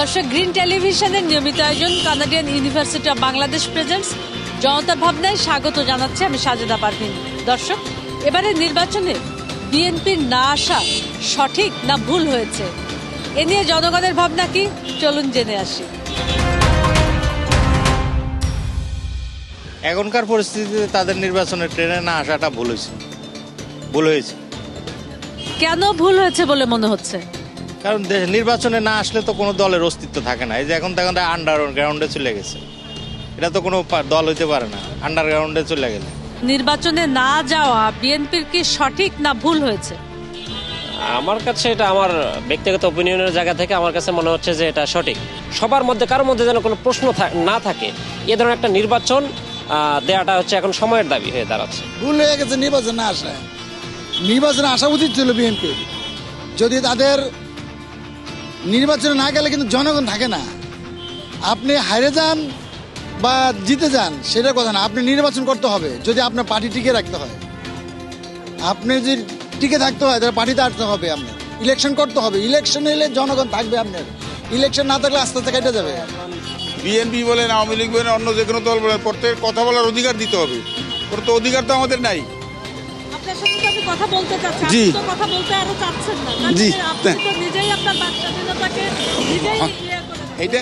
দর্শক গ্রিন টেলিভিশনের নিয়মিত আয়োজন Canadian university of Bangladesh presents জনতা ভাবনায় স্বাগত জানাচ্ছি আমি সাজেদা পারভিন। দর্শক এবারে নির্বাচনে বিএনপির না আসা সঠিক না ভুল হয়েছে? এ নিয়ে জনগণের ভাবনা কি? চলুন জেনে আসি। এখনকার পরিস্থিতিতে তাদের নির্বাচনের ট্রেনে না আসাটা ভুল হয়েছে। ভুল হয়েছে। কেন ভুল হয়েছে বলে মনে হচ্ছে? কারণ দেশ- নির্বাচনে না আসলে তো কোনো দলের অস্তিত্ব থাকে না। এই যে এখন তখন আন্ডার গ্রাউন্ডে চলে গেছে। এটা তো কোনো দল হইতে পারে না। আন্ডারগ্রাউন্ডে চলে গেলে। নির্বাচনে না যাওয়া বিএনপির কি সঠিক না ভুল হয়েছে? আমার কাছে এটা আমার ব্যক্তিগত অপিনিয়নের জায়গা থেকে আমার কাছে মনে হচ্ছে যে এটা সঠিক। সবার মধ্যে কারোর মধ্যে যেন কোনো প্রশ্ন না থাকে এ ধরনের একটা নির্বাচন আহ, দেওয়াটা হচ্ছে এখন সময়ের দাবি হয়ে দাঁড়াচ্ছে। ভুল হয়ে গেছে নির্বাচন না আসা। নির্বাচনে আসা উচিত ছিল বিএনপি। যদি তাদের নির্বাচনে না গেলে কিন্তু জনগণ থাকে না। আপনি হারে যান বা জিতে যান, সেটা কথা না। আপনি নির্বাচন করতে হবে, যদি আপনার পার্টি টিকে রাখতে হয়। আপনি যদি টিকে থাকতে হয়, তাহলে পার্টিতে আসতে হবে আপনার ইলেকশন করতে হবে। ইলেকশন এলে জনগণ থাকবে আপনার। ইলেকশন না থাকলে আস্তে আস্তে কেটে যাবে। বিএনপি বলেন, আওয়ামী লীগ বলেন, অন্য যে কোনো দল বলেন, প্রত্যেক কথা বলার অধিকার দিতে হবে। তো অধিকার তো আমাদের নাই। আপনার সাথে তো আমি কথা বলতে চাচ্ছি জি। আপনি তো কথা বলতে আরও চাচ্ছেন না। তার জি। মানে আপনি তো নিজেই আপনার বাক নিজেই ক্লিয়ার করে এইটা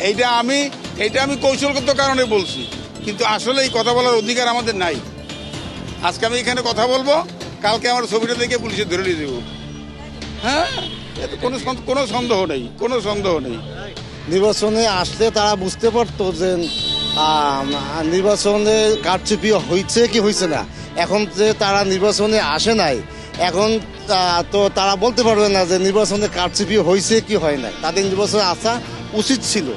এইটা আমি এইটা আমি কৌশলগত কারণে বলছি। কিন্তু আসলে এই কথা বলার অধিকার আমাদের নাই। আজকে আমি এখানে কথা বলব কালকে আমার ছবিটা দেখে পুলিশে ধরে নিয়ে দেবো হ্যাঁ? এতে কোনো সন- কোনো সন্দেহ নেই কোনো সন্দেহ নেই। নির্বাচনে আসলে তারা বুঝতে পারতো যে আম, নির্বাচনে কারচুপি হয়েছে কি হয়েছে না। এখন যে তারা নির্বাচনে আসে নাই এখন তো তারা বলতে পারবে না যে নির্বাচনে কারচুপি হয়েছে কি হয় নাই। তাদের নির্বাচনে আসা উচিত ছিল।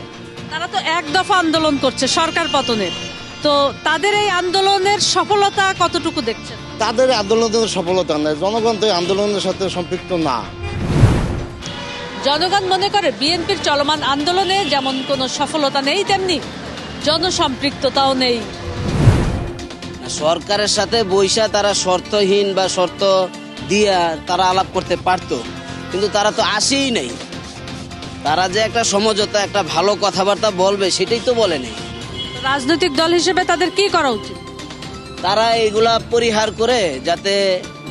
তারা তো এক দফা আন্দোলন করছে সরকার পতনের। তো তাদের এই আন্দোলনের সফলতা কতটুকু দেখছেন? তাদের আন্দোলনের সফলতা নেই। জনগণ তো আন্দোলনের সাথে সম্পৃক্ত না। জনগণ মনে করে বিএনপির চলমান আন্দোলনে যেমন কোনো সফলতা নেই তেমনি জনসম্পৃক্ততাও নেই। সরকারের সাথে বৈশা তারা শর্তহীন বা শর্ত দিয়ে তারা আলাপ করতে পারতো। কিন্তু তারা তো আসেই নেই। তারা যে একটা সমঝোতা একটা ভালো কথাবার্তা বলবে সেটাই তো বলে নেই। রাজনৈতিক দল হিসেবে তাদের কি করা উচিত? তারা এগুলা পরিহার করে যাতে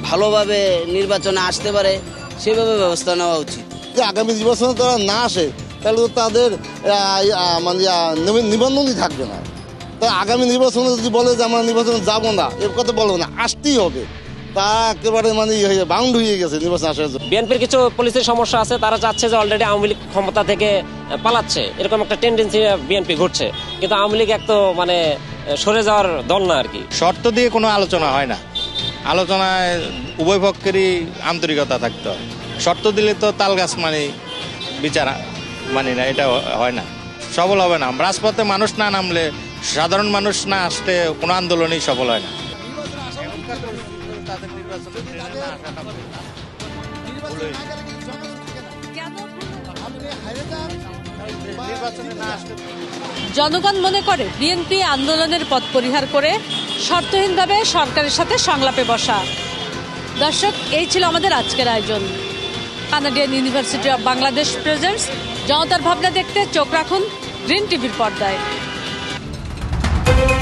ভালোভাবে নির্বাচনে আসতে পারে সেভাবে ব্যবস্থা নেওয়া উচিত। যে আগামী নির্বাচনে তারা না আসে তাহলে তো তাদের মানে নিবন্ধনই থাকবে না। তা আগামী নির্বাচনে যদি বলে যে আমরা নির্বাচনে যাব না এর কথা বলব না আসতেই হবে। তা একেবারে মানে ইয়ে হয়ে বাউন্ড হয়ে গেছে নির্বাচন আসার জন্য। বিএনপির কিছু পুলিশের সমস্যা আছে তারা চাচ্ছে যে অলরেডি আওয়ামী লীগ ক্ষমতা থেকে পালাচ্ছে। এরকম একটা টেন্ডেন্সি বিএনপি ঘটছে কিন্তু আওয়ামী লীগ এক তো মানে সরে যাওয়ার দল না আর কি। শর্ত দিয়ে কোনো আলোচনা হয় না। আলোচনায় উভয় পক্ষেরই আন্তরিকতা থাকতে হয়। শর্ত দিলে তো তাল গাছ মানে বিচার মানি না এটা হয় না। সফল হবে না। রাজপথে মানুষ না নামলে সাধারণ মানুষ না আসতে কোনো আন্দোলনই সফল হয় না। জনগণ মনে করে বিএনপি আন্দোলনের পথ পরিহার করে শর্তহীনভাবে সরকারের সাথে সংলাপে বসা। দর্শক, এই ছিল আমাদের আজকের আয়োজন। Canadian university of Bangladesh presents. জনতার ভাবনা দেখতে চোখ রাখুন গ্রিন টিভির পর্দায়। Thank you